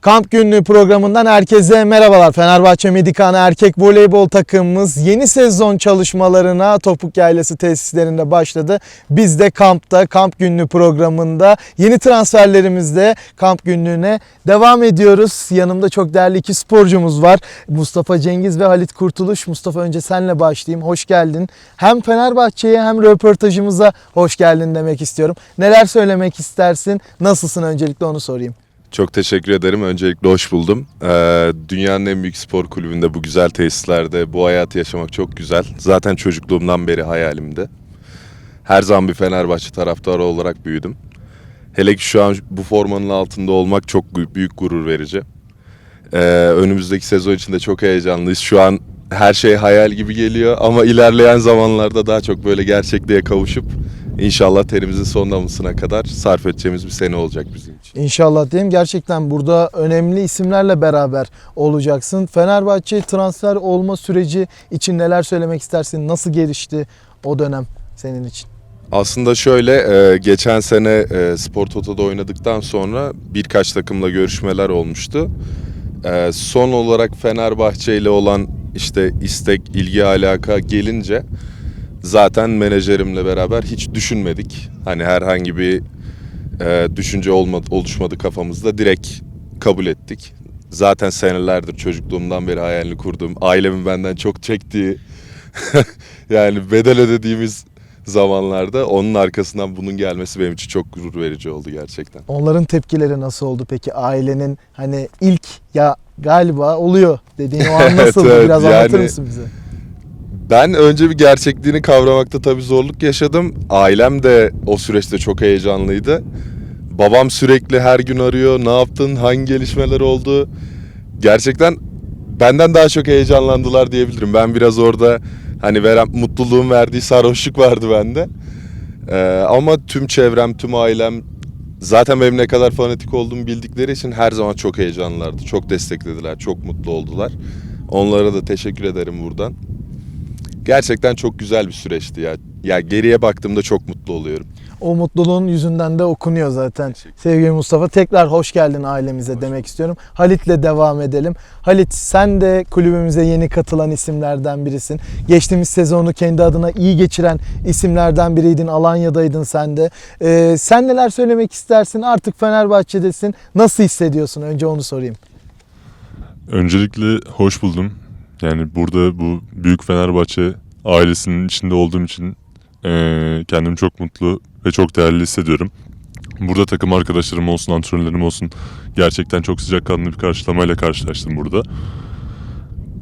Kamp günlüğü programından herkese merhabalar. Fenerbahçe Medikana erkek voleybol takımımız yeni sezon çalışmalarına Topuk Yaylası tesislerinde başladı. Biz de kampta, kamp günlüğü programında yeni transferlerimizde kamp günlüğüne devam ediyoruz. Yanımda çok değerli iki sporcumuz var. Mustafa Cengiz ve Halit Kurtuluş. Mustafa önce senle başlayayım. Hoş geldin. Hem Fenerbahçe'ye hem röportajımıza hoş geldin demek istiyorum. Neler söylemek istersin? Nasılsın öncelikle onu sorayım. Çok teşekkür ederim. Öncelikle hoş buldum. Ee, dünyanın en büyük spor kulübünde bu güzel tesislerde bu hayatı yaşamak çok güzel. Zaten çocukluğumdan beri hayalimdi. Her zaman bir Fenerbahçe taraftarı olarak büyüdüm. Hele ki şu an bu formanın altında olmak çok büyük, gurur verici. Ee, önümüzdeki sezon için de çok heyecanlıyız. Şu an her şey hayal gibi geliyor ama ilerleyen zamanlarda daha çok böyle gerçekliğe kavuşup inşallah terimizin son damlasına kadar sarf edeceğimiz bir sene olacak bizim için. İnşallah diyeyim. Gerçekten burada önemli isimlerle beraber olacaksın. Fenerbahçe transfer olma süreci için neler söylemek istersin? Nasıl gelişti o dönem senin için? Aslında şöyle e, geçen sene e, Spor Toto'da oynadıktan sonra birkaç takımla görüşmeler olmuştu. E, son olarak Fenerbahçe ile olan işte istek, ilgi, alaka gelince zaten menajerimle beraber hiç düşünmedik. Hani herhangi bir e, düşünce olmadı, oluşmadı kafamızda direkt kabul ettik. Zaten senelerdir çocukluğumdan beri hayalini kurduğum, ailemin benden çok çektiği yani bedel ödediğimiz zamanlarda onun arkasından bunun gelmesi benim için çok gurur verici oldu gerçekten. Onların tepkileri nasıl oldu peki? Ailenin hani ilk ya galiba oluyor dediğin o an nasıldı? Evet, Biraz yani- anlatır mısın bize? Ben önce bir gerçekliğini kavramakta tabii zorluk yaşadım. Ailem de o süreçte çok heyecanlıydı. Babam sürekli her gün arıyor. Ne yaptın? Hangi gelişmeler oldu? Gerçekten benden daha çok heyecanlandılar diyebilirim. Ben biraz orada hani veren mutluluğun verdiği sarhoşluk vardı bende. Ee, ama tüm çevrem, tüm ailem zaten benim ne kadar fanatik olduğumu bildikleri için her zaman çok heyecanlılardı. Çok desteklediler, çok mutlu oldular. Onlara da teşekkür ederim buradan. Gerçekten çok güzel bir süreçti ya. Ya geriye baktığımda çok mutlu oluyorum. O mutluluğun yüzünden de okunuyor zaten. Sevgili Mustafa tekrar hoş geldin ailemize demek istiyorum. Halit'le devam edelim. Halit sen de kulübümüze yeni katılan isimlerden birisin. Geçtiğimiz sezonu kendi adına iyi geçiren isimlerden biriydin. Alanya'daydın sen de. Ee, sen neler söylemek istersin? Artık Fenerbahçe'desin. Nasıl hissediyorsun? Önce onu sorayım. Öncelikle hoş buldum. Yani burada bu büyük Fenerbahçe ailesinin içinde olduğum için eee kendimi çok mutlu ve çok değerli hissediyorum. Burada takım arkadaşlarım olsun, antrenörlerim olsun gerçekten çok sıcakkanlı bir karşılamayla karşılaştım burada.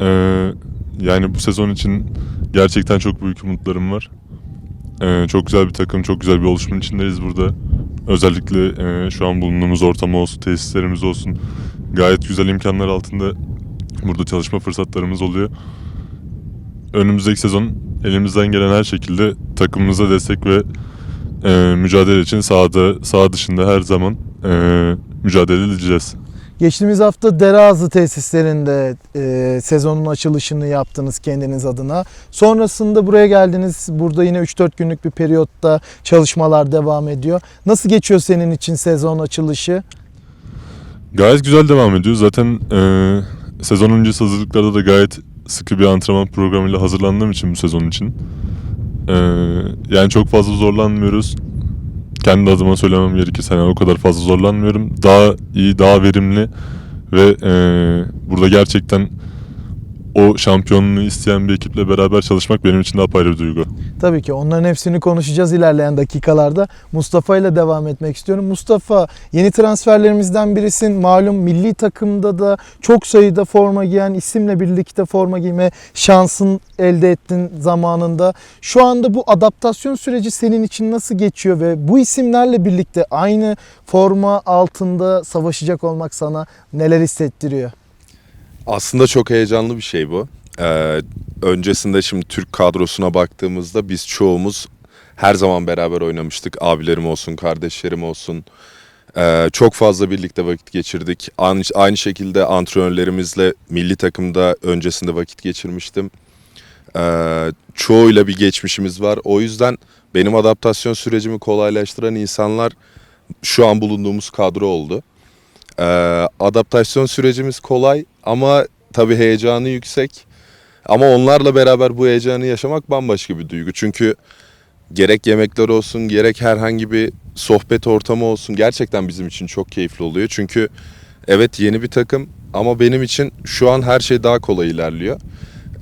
Eee, yani bu sezon için gerçekten çok büyük umutlarım var. Eee, çok güzel bir takım, çok güzel bir oluşumun içindeyiz burada. Özellikle eee, şu an bulunduğumuz ortam olsun, tesislerimiz olsun gayet güzel imkanlar altında burada çalışma fırsatlarımız oluyor. Önümüzdeki sezon elimizden gelen her şekilde takımımıza destek ve e, mücadele için sahada, saha dışında her zaman e, mücadele edeceğiz. Geçtiğimiz hafta Dereazı tesislerinde e, sezonun açılışını yaptınız kendiniz adına. Sonrasında buraya geldiniz. Burada yine 3-4 günlük bir periyotta çalışmalar devam ediyor. Nasıl geçiyor senin için sezon açılışı? Gayet güzel devam ediyor. Zaten e, sezon öncesi hazırlıklarda da gayet sıkı bir antrenman programıyla hazırlandığım için bu sezon için. E, yani çok fazla zorlanmıyoruz. Kendi adıma söylemem gerekirse yani o kadar fazla zorlanmıyorum. Daha iyi, daha verimli ve e, burada gerçekten o şampiyonluğu isteyen bir ekiple beraber çalışmak benim için de apayrı bir duygu. Tabii ki onların hepsini konuşacağız ilerleyen dakikalarda. Mustafa ile devam etmek istiyorum. Mustafa yeni transferlerimizden birisin. Malum milli takımda da çok sayıda forma giyen isimle birlikte forma giyme şansın elde ettin zamanında. Şu anda bu adaptasyon süreci senin için nasıl geçiyor ve bu isimlerle birlikte aynı forma altında savaşacak olmak sana neler hissettiriyor? Aslında çok heyecanlı bir şey bu. Ee, öncesinde şimdi Türk kadrosuna baktığımızda biz çoğumuz her zaman beraber oynamıştık. Abilerim olsun, kardeşlerim olsun. Ee, çok fazla birlikte vakit geçirdik. Aynı, aynı şekilde antrenörlerimizle milli takımda öncesinde vakit geçirmiştim. Ee, çoğuyla bir geçmişimiz var. O yüzden benim adaptasyon sürecimi kolaylaştıran insanlar şu an bulunduğumuz kadro oldu. Ee, adaptasyon sürecimiz kolay ama tabii heyecanı yüksek. Ama onlarla beraber bu heyecanı yaşamak bambaşka bir duygu. Çünkü gerek yemekler olsun, gerek herhangi bir sohbet ortamı olsun gerçekten bizim için çok keyifli oluyor. Çünkü evet yeni bir takım ama benim için şu an her şey daha kolay ilerliyor.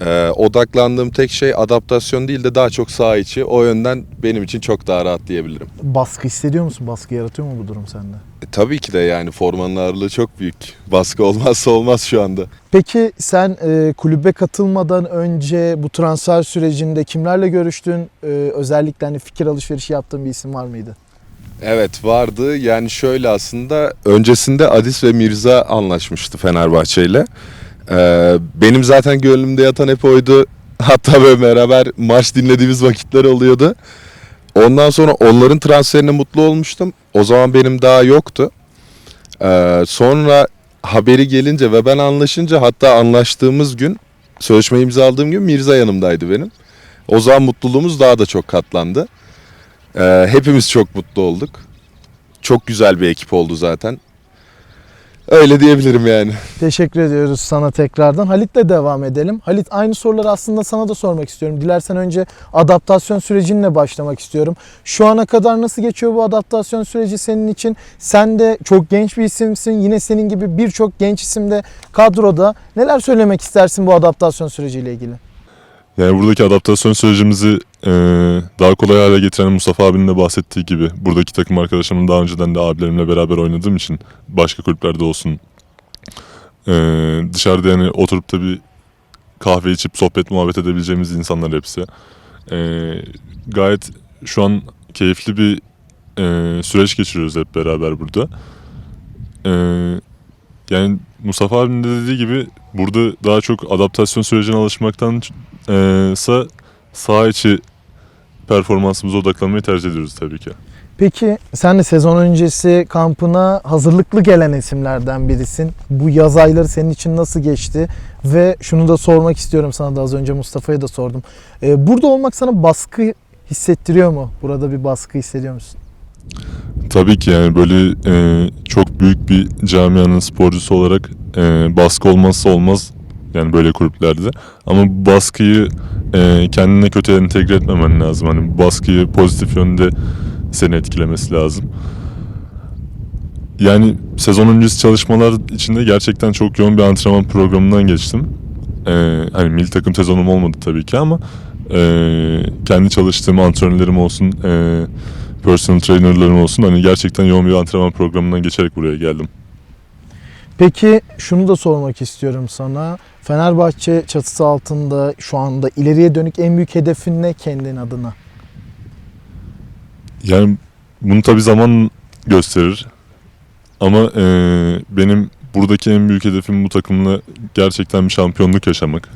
Ee, odaklandığım tek şey adaptasyon değil de daha çok saha içi. O yönden benim için çok daha rahat diyebilirim. Baskı hissediyor musun? Baskı yaratıyor mu bu durum sende? E, tabii ki de yani formanın ağırlığı çok büyük. Baskı olmazsa olmaz şu anda. Peki sen e, kulübe katılmadan önce bu transfer sürecinde kimlerle görüştün? E, özellikle hani fikir alışverişi yaptığın bir isim var mıydı? Evet vardı. Yani şöyle aslında öncesinde Adis ve Mirza anlaşmıştı Fenerbahçe ile. Ee, benim zaten gönlümde yatan hep oydu. Hatta böyle beraber maç dinlediğimiz vakitler oluyordu. Ondan sonra onların transferine mutlu olmuştum. O zaman benim daha yoktu. Ee, sonra haberi gelince ve ben anlaşınca hatta anlaştığımız gün sözleşme imzaladığım gün Mirza yanımdaydı benim. O zaman mutluluğumuz daha da çok katlandı. Ee, hepimiz çok mutlu olduk. Çok güzel bir ekip oldu zaten. Öyle diyebilirim yani. Teşekkür ediyoruz sana tekrardan. Halit'le devam edelim. Halit aynı soruları aslında sana da sormak istiyorum. Dilersen önce adaptasyon sürecinle başlamak istiyorum. Şu ana kadar nasıl geçiyor bu adaptasyon süreci senin için? Sen de çok genç bir isimsin. Yine senin gibi birçok genç isim de kadroda. Neler söylemek istersin bu adaptasyon süreciyle ilgili? Yani buradaki adaptasyon sürecimizi e, daha kolay hale getiren Mustafa abinin de bahsettiği gibi buradaki takım arkadaşlarımın daha önceden de abilerimle beraber oynadığım için başka kulüplerde olsun e, dışarıda yani oturup da bir kahve içip sohbet muhabbet edebileceğimiz insanlar hepsi. E, gayet şu an keyifli bir e, süreç geçiriyoruz hep beraber burada. E, yani Mustafa abinin de dediği gibi burada daha çok adaptasyon sürecine alışmaktan ee, sa sağ içi performansımıza odaklanmayı tercih ediyoruz tabii ki. Peki sen de sezon öncesi kampına hazırlıklı gelen isimlerden birisin. Bu yaz ayları senin için nasıl geçti? Ve şunu da sormak istiyorum sana da az önce Mustafa'ya da sordum. Ee, burada olmak sana baskı hissettiriyor mu? Burada bir baskı hissediyor musun? Tabii ki yani böyle e, çok büyük bir camianın sporcusu olarak e, baskı olmazsa olmaz yani böyle kulüplerde. Ama baskıyı e, kendine kötü entegre etmemen lazım. Hani baskıyı pozitif yönde seni etkilemesi lazım. Yani sezon öncesi çalışmalar içinde gerçekten çok yoğun bir antrenman programından geçtim. Ee, hani milli takım sezonum olmadı tabii ki ama e, kendi çalıştığım antrenörlerim olsun, e, personal trainerlarım olsun hani gerçekten yoğun bir antrenman programından geçerek buraya geldim. Peki şunu da sormak istiyorum sana. Fenerbahçe çatısı altında şu anda ileriye dönük en büyük hedefin ne kendin adına? Yani bunu tabii zaman gösterir. Ama e, benim buradaki en büyük hedefim bu takımla gerçekten bir şampiyonluk yaşamak.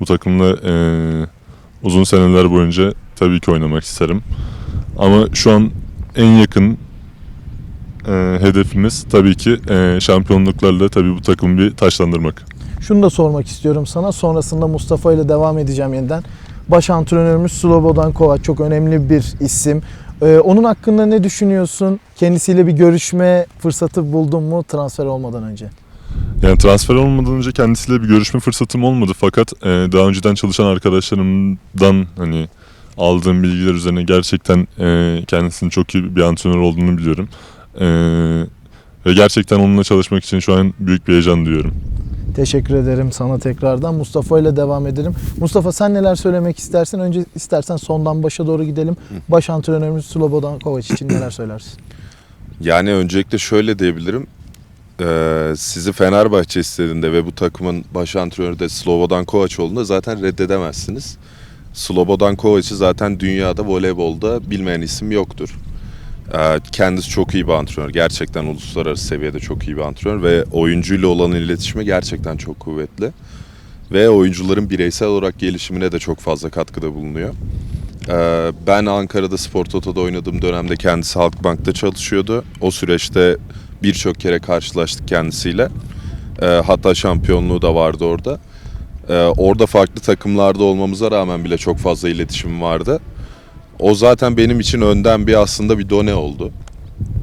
Bu takımla e, uzun seneler boyunca tabii ki oynamak isterim. Ama şu an en yakın e, hedefimiz tabii ki e, şampiyonluklarla tabii bu takımı bir taşlandırmak. Şunu da sormak istiyorum sana. Sonrasında Mustafa ile devam edeceğim yeniden. Baş antrenörümüz Slobodan Kovac çok önemli bir isim. Ee, onun hakkında ne düşünüyorsun? Kendisiyle bir görüşme fırsatı buldun mu transfer olmadan önce? Yani transfer olmadan önce kendisiyle bir görüşme fırsatım olmadı fakat e, daha önceden çalışan arkadaşlarımdan hani aldığım bilgiler üzerine gerçekten e, kendisinin çok iyi bir antrenör olduğunu biliyorum. E, ve gerçekten onunla çalışmak için şu an büyük bir heyecan duyuyorum. Teşekkür ederim sana tekrardan. Mustafa ile devam edelim. Mustafa sen neler söylemek istersin? Önce istersen sondan başa doğru gidelim. Baş antrenörümüz Slobodan Kovac için neler söylersin? Yani öncelikle şöyle diyebilirim. Ee, sizi Fenerbahçe istediğinde ve bu takımın baş antrenörü de Slobodan Kovac olduğunda zaten reddedemezsiniz. Slobodan Kovac'ı zaten dünyada voleybolda bilmeyen isim yoktur. Ee, kendisi çok iyi bir antrenör. Gerçekten uluslararası seviyede çok iyi bir antrenör ve oyuncuyla olan iletişimi gerçekten çok kuvvetli. Ve oyuncuların bireysel olarak gelişimine de çok fazla katkıda bulunuyor. Ee, ben Ankara'da Spor Toto'da oynadığım dönemde kendisi Halkbank'ta çalışıyordu. O süreçte birçok kere karşılaştık kendisiyle. Ee, hatta şampiyonluğu da vardı orada. Orada farklı takımlarda olmamıza rağmen bile çok fazla iletişim vardı. O zaten benim için önden bir aslında bir done oldu.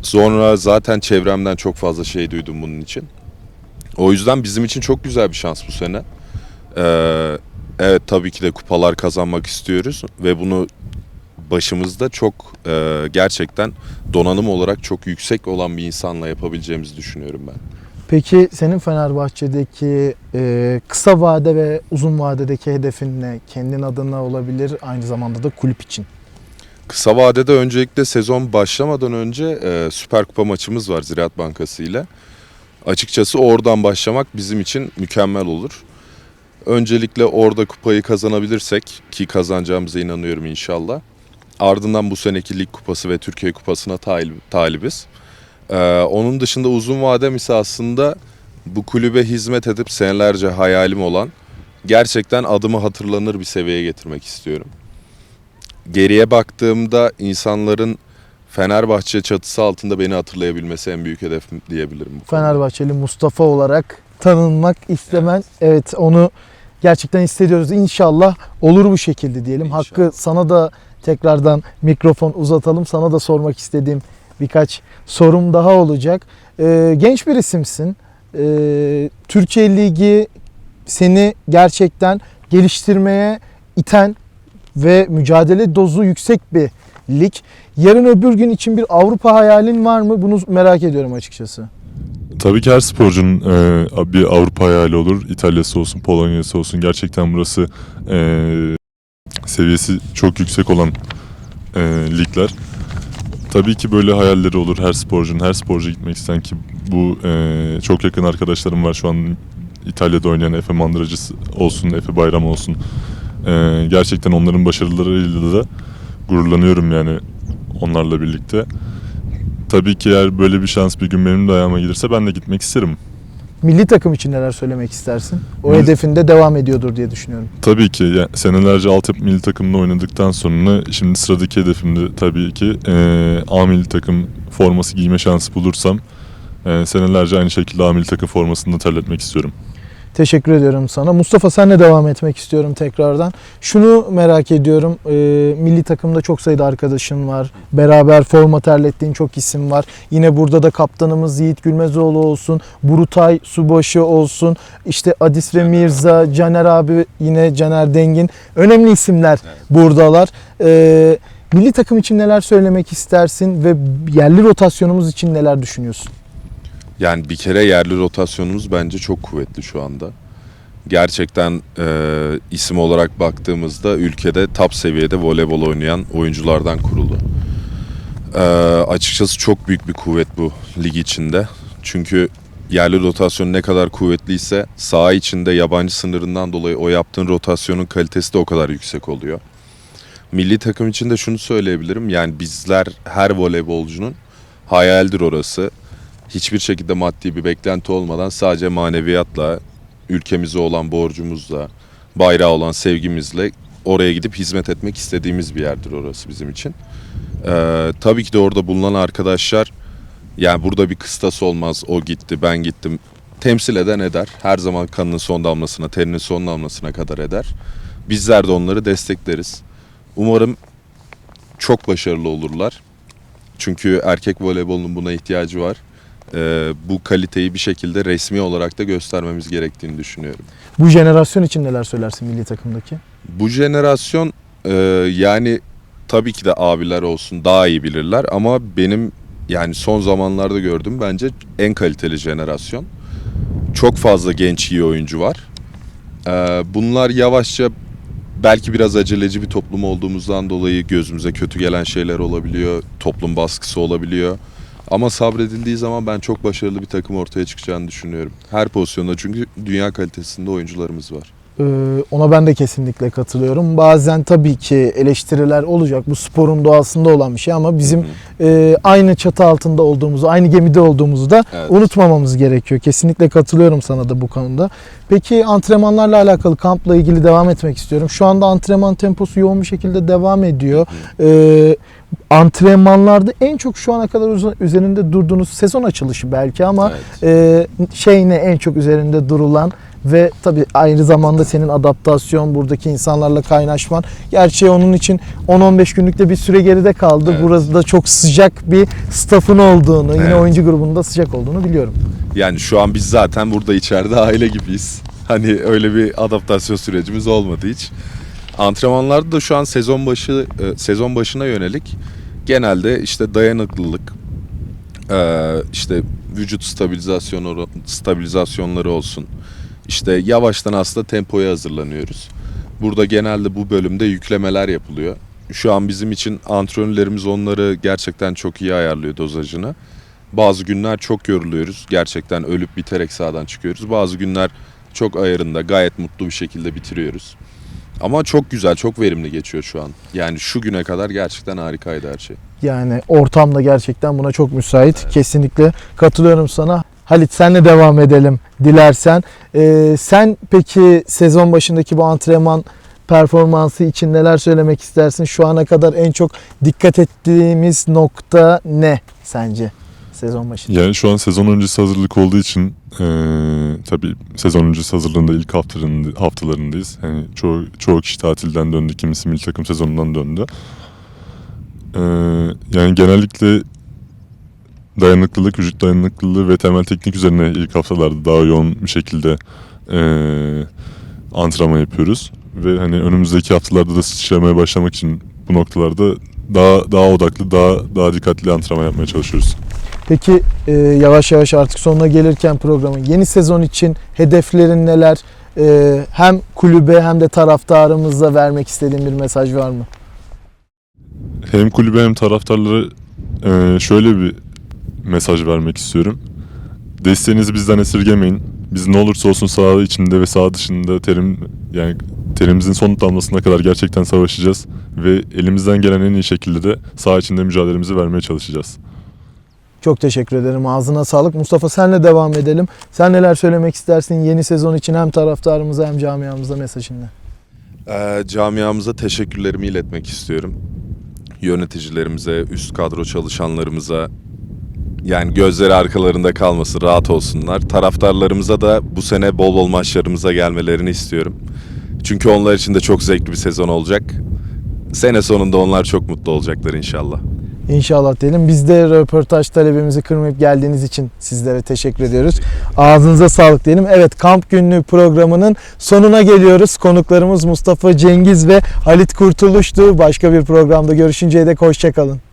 Sonra zaten çevremden çok fazla şey duydum bunun için. O yüzden bizim için çok güzel bir şans bu sene. Ee, evet tabii ki de kupalar kazanmak istiyoruz ve bunu başımızda çok e, gerçekten donanım olarak çok yüksek olan bir insanla yapabileceğimizi düşünüyorum ben. Peki senin Fenerbahçe'deki e, kısa vade ve uzun vadedeki hedefin ne? Kendin adına olabilir, aynı zamanda da kulüp için. Kısa vadede öncelikle sezon başlamadan önce e, Süper Kupa maçımız var Ziraat Bankası ile. Açıkçası oradan başlamak bizim için mükemmel olur. Öncelikle orada kupayı kazanabilirsek ki kazanacağımıza inanıyorum inşallah. Ardından bu seneki Lig Kupası ve Türkiye Kupası'na talibiz. Ee, onun dışında uzun vadem ise aslında bu kulübe hizmet edip senelerce hayalim olan gerçekten adımı hatırlanır bir seviyeye getirmek istiyorum. Geriye baktığımda insanların Fenerbahçe çatısı altında beni hatırlayabilmesi en büyük hedefim diyebilirim. Fenerbahçeli Mustafa olarak tanınmak istemen, evet onu gerçekten hissediyoruz. İnşallah olur bu şekilde diyelim. İnşallah. Hakkı sana da tekrardan mikrofon uzatalım. Sana da sormak istediğim birkaç sorum daha olacak. Ee, genç bir isimsin. Ee, Türkiye Ligi seni gerçekten geliştirmeye iten ve mücadele dozu yüksek bir lig. Yarın öbür gün için bir Avrupa hayalin var mı? Bunu merak ediyorum açıkçası. Tabii ki her sporcunun e, bir Avrupa hayali olur. İtalya'sı olsun, Polonya'sı olsun. Gerçekten burası e, seviyesi çok yüksek olan e, ligler. Tabii ki böyle hayalleri olur her sporcunun. Her sporcu gitmek isteyen ki bu e, çok yakın arkadaşlarım var şu an İtalya'da oynayan Efe Mandıracı olsun, Efe Bayram olsun. E, gerçekten onların başarılarıyla da gururlanıyorum yani onlarla birlikte. Tabii ki eğer böyle bir şans bir gün benim de ayağıma gelirse ben de gitmek isterim. Milli takım için neler söylemek istersin? O Milli- hedefinde devam ediyordur diye düşünüyorum. Tabii ki ya, senelerce altyapı milli takımında oynadıktan sonra şimdi sıradaki hedefim de tabii ki eee A milli takım forması giyme şansı bulursam eee, senelerce aynı şekilde A milli takım formasını da terletmek istiyorum. Teşekkür ediyorum sana. Mustafa senle devam etmek istiyorum tekrardan. Şunu merak ediyorum. e, milli takımda çok sayıda arkadaşın var. Beraber forma terlettiğin çok isim var. Yine burada da kaptanımız Yiğit Gülmezoğlu olsun. Burutay Subaşı olsun. İşte Adis ve Mirza, Caner abi yine Caner Dengin. Önemli isimler buradalar. E, milli takım için neler söylemek istersin ve yerli rotasyonumuz için neler düşünüyorsun? Yani bir kere yerli rotasyonumuz bence çok kuvvetli şu anda. Gerçekten e, isim olarak baktığımızda ülkede top seviyede voleybol oynayan oyunculardan kurulu. E, açıkçası çok büyük bir kuvvet bu lig içinde. Çünkü yerli rotasyon ne kadar kuvvetliyse saha içinde yabancı sınırından dolayı o yaptığın rotasyonun kalitesi de o kadar yüksek oluyor. Milli takım için de şunu söyleyebilirim. Yani bizler her voleybolcunun hayaldir orası hiçbir şekilde maddi bir beklenti olmadan sadece maneviyatla, ülkemize olan borcumuzla, bayrağı olan sevgimizle oraya gidip hizmet etmek istediğimiz bir yerdir orası bizim için. Ee, tabii ki de orada bulunan arkadaşlar yani burada bir kıstas olmaz o gitti ben gittim temsil eden eder. Her zaman kanının son damlasına, terinin son damlasına kadar eder. Bizler de onları destekleriz. Umarım çok başarılı olurlar. Çünkü erkek voleybolunun buna ihtiyacı var e, bu kaliteyi bir şekilde resmi olarak da göstermemiz gerektiğini düşünüyorum. Bu jenerasyon için neler söylersin milli takımdaki? Bu jenerasyon e, yani tabii ki de abiler olsun daha iyi bilirler ama benim yani son zamanlarda gördüm bence en kaliteli jenerasyon. Çok fazla genç iyi oyuncu var. E, bunlar yavaşça belki biraz aceleci bir toplum olduğumuzdan dolayı gözümüze kötü gelen şeyler olabiliyor. Toplum baskısı olabiliyor. Ama sabredildiği zaman ben çok başarılı bir takım ortaya çıkacağını düşünüyorum. Her pozisyonda çünkü dünya kalitesinde oyuncularımız var. Ee, ona ben de kesinlikle katılıyorum. Bazen tabii ki eleştiriler olacak. Bu sporun doğasında olan bir şey ama bizim e, aynı çatı altında olduğumuzu, aynı gemide olduğumuzu da Evet. unutmamamız gerekiyor. Kesinlikle katılıyorum sana da bu konuda. Peki antrenmanlarla alakalı kampla ilgili devam etmek istiyorum. Şu anda antrenman temposu yoğun bir şekilde devam ediyor. Ee, antrenmanlarda en çok şu ana kadar üzerinde durduğunuz sezon açılışı belki ama Evet. e, şey ne en çok üzerinde durulan ve tabii aynı zamanda senin adaptasyon, buradaki insanlarla kaynaşman. Gerçi onun için 10-15 günlük de bir süre geride kaldı. Evet. Burası da çok sıcak bir staffın olduğunu, yine Evet. oyuncu grubunda sıcak olduğunu biliyorum. Yani şu an biz zaten burada içeride aile gibiyiz. Hani öyle bir adaptasyon sürecimiz olmadı hiç. Antrenmanlarda da şu an sezon başı e, sezon başına yönelik genelde işte dayanıklılık, e, işte vücut stabilizasyonu stabilizasyonları olsun. İşte yavaştan aslında tempoya hazırlanıyoruz. Burada genelde bu bölümde yüklemeler yapılıyor. Şu an bizim için antrenörlerimiz onları gerçekten çok iyi ayarlıyor dozajını. Bazı günler çok yoruluyoruz. Gerçekten ölüp biterek sahadan çıkıyoruz. Bazı günler çok ayarında gayet mutlu bir şekilde bitiriyoruz. Ama çok güzel, çok verimli geçiyor şu an. Yani şu güne kadar gerçekten harikaydı her şey. Yani ortam da gerçekten buna çok müsait. Kesinlikle katılıyorum sana. Halit senle devam edelim dilersen. Ee, sen peki sezon başındaki bu antrenman performansı için neler söylemek istersin? Şu ana kadar en çok dikkat ettiğimiz nokta ne sence sezon başında? Yani şu an sezon öncesi hazırlık olduğu için eee tabii sezon öncesi hazırlığında ilk haftalarında, haftalarındayız. Yani çoğu, çoğu kişi tatilden döndü, kimisi milli takım sezonundan döndü. Eee, yani genellikle dayanıklılık, vücut dayanıklılığı ve temel teknik üzerine ilk haftalarda daha yoğun bir şekilde eee antrenman yapıyoruz. Ve hani önümüzdeki haftalarda da sıçramaya başlamak için bu noktalarda daha daha odaklı, daha daha dikkatli antrenman yapmaya çalışıyoruz. Peki e, yavaş yavaş artık sonuna gelirken programın yeni sezon için hedeflerin neler? E, hem kulübe hem de taraftarımıza vermek istediğin bir mesaj var mı? hem kulübe hem taraftarlara e, şöyle bir mesaj vermek istiyorum. Desteğinizi bizden esirgemeyin. Biz ne olursa olsun saha içinde ve saha dışında terim yani terimizin son damlasına kadar gerçekten savaşacağız ve elimizden gelen en iyi şekilde de saha içinde mücadelemizi vermeye çalışacağız. Çok teşekkür ederim. Ağzına sağlık. Mustafa senle devam edelim. Sen neler söylemek istersin yeni sezon için hem taraftarımıza hem camiamıza mesajın ne? Ee, camiamıza teşekkürlerimi iletmek istiyorum. Yöneticilerimize, üst kadro çalışanlarımıza yani gözleri arkalarında kalmasın, rahat olsunlar. Taraftarlarımıza da bu sene bol bol maçlarımıza gelmelerini istiyorum. Çünkü onlar için de çok zevkli bir sezon olacak. Sene sonunda onlar çok mutlu olacaklar inşallah. İnşallah diyelim. Biz de röportaj talebimizi kırmayıp geldiğiniz için sizlere teşekkür ediyoruz. Ağzınıza sağlık diyelim. Evet kamp günlüğü programının sonuna geliyoruz. Konuklarımız Mustafa Cengiz ve Halit Kurtuluş'tu. Başka bir programda görüşünceye dek hoşçakalın.